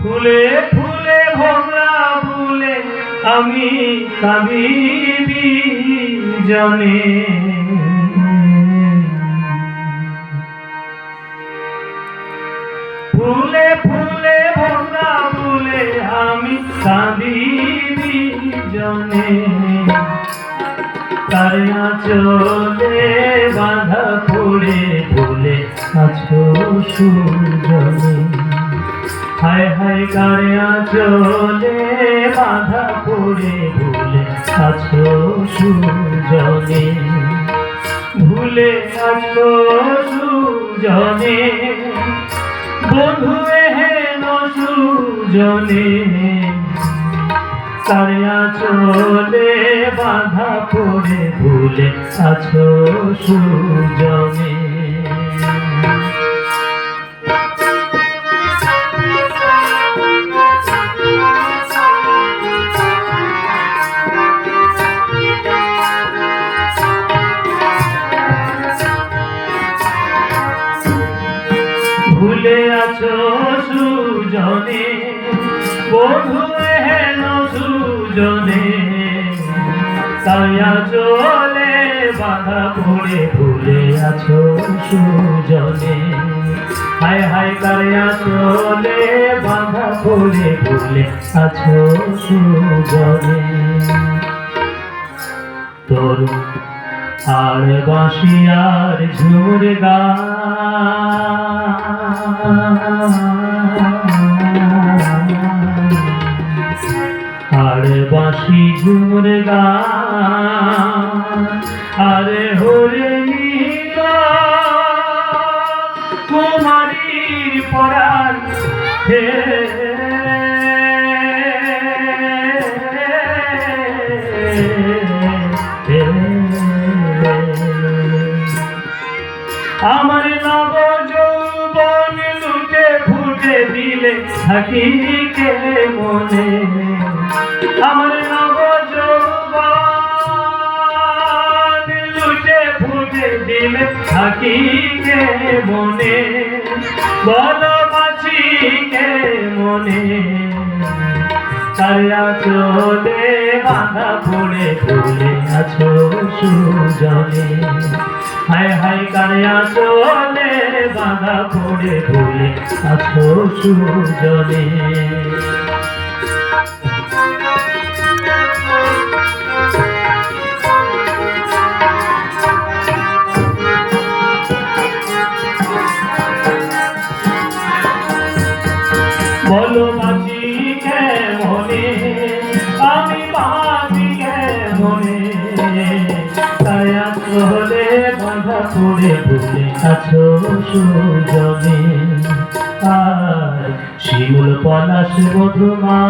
ফুলে ফুলে ভোমরা ফুলে আমি কাবিবি জনে ফুলে ফুলে ভোমরা ফুলে আমি কাবিবি জনে তারা চলে বাঁধা পড়ে ভুলে আছো সুজনে হায় হায় কারিয়া চলে বাঁধা পড়ে ভুলে আছো সুজনে। ভুলে আছো সুজনে। বন্ধু হেন সুজনে। কারিয়া চলে বাধা পড়ে ভুলে আছো সুজনে। বধু হেন সুজনে তাইয়া চলে বাধা পড়ে ভুলে আছো সুজনে হায় হায় কারিয়া চলে বাধা পড়ে ভুলে আছো সুজনে তোর আর বাঁশি আর ঝুমুর গান আর বাঁশি ঝুমুর আরে হরে নীলা কুমারীর পরাণ হে। আমার নব ফুটে দিলে থাকি কে মনে। আমার নব লুটে ফুটে দিলে থাকি কে মনে। বল বাঁচি কে মনে। তার চলে বাঁধা পড়ে পড়ে আছো সুজনে। হায় হায় কারে চলে বাঁধা পড়ে পড়ে আছো সুজনে। পড়ে ভুলে আছো সুজনে। আর শিমুল পলাশ মধুমা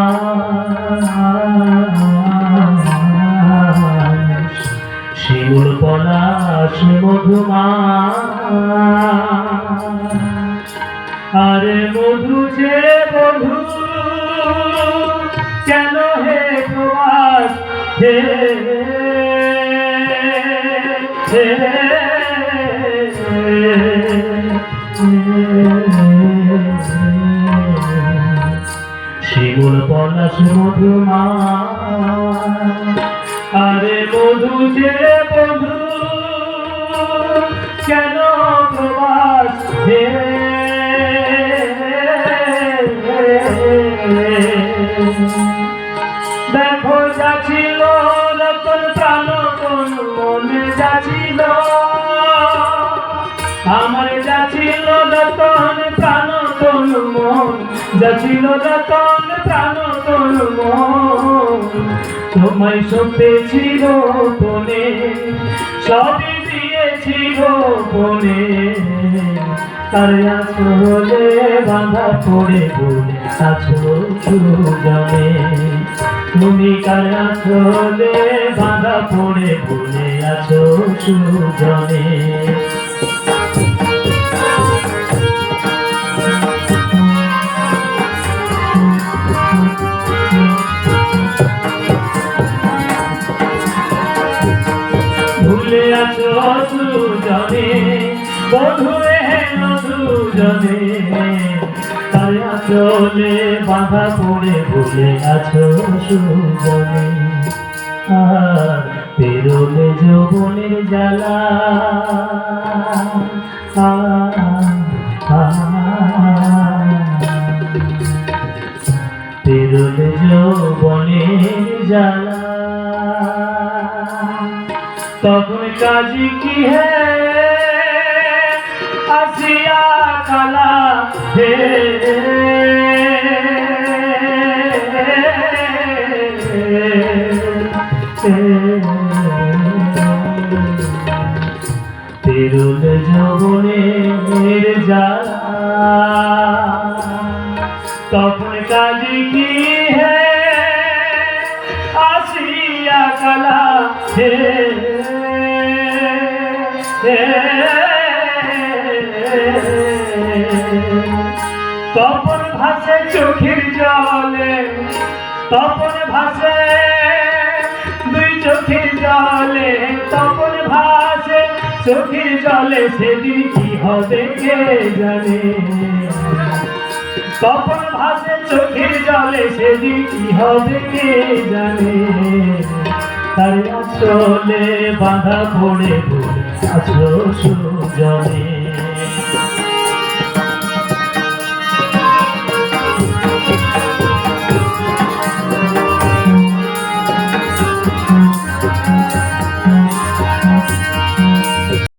শিমুল পলাশ মধুমা আরে মধু যে বধু কেন হে তোমার হে? পলাশ মধুমা আরে মধু যে বধু কেন প্রবাস হে? দেখো যাচ্ছিল রতন প্রাণ কোন মনে যাচ্ছিল আমার যাচ্ছিল রতন প্রাণ কোন মন যাচ্ছিল মন তোমায় সপেছিল বনে, সবই দিয়েছিল বনে। তার আসলে বাঁধা পড়ে বলে আছো সুজনে। তুমি কার আসলে বাঁধা পড়ে বলে আছো সুজনে। বধুরে হেন সুজনে তার চলে বাঁধা বাধা পড়ে ভুলে আছো সুজনে। পেরোলে যৌবনের জ্বালা। পেরোলে যৌবনের জ্বালা। তখন কাজী কি হে আসিয়া কালা হে পেরুল যৌবনের জ্বালা তখন কাজী কি হে? আসিয়া কালা হে। তপন ভাসে চোখের জলে, তপন ভাসে দুই চোখের জলে, তপন ভাসে চোখের জলে, সেদিন কি হবে কে জানে? তপন ভাসে চোখের জলে, সেদিন কি হবে কে জানে? তার আসলে বাধা পড়ে, আছো সুজনে।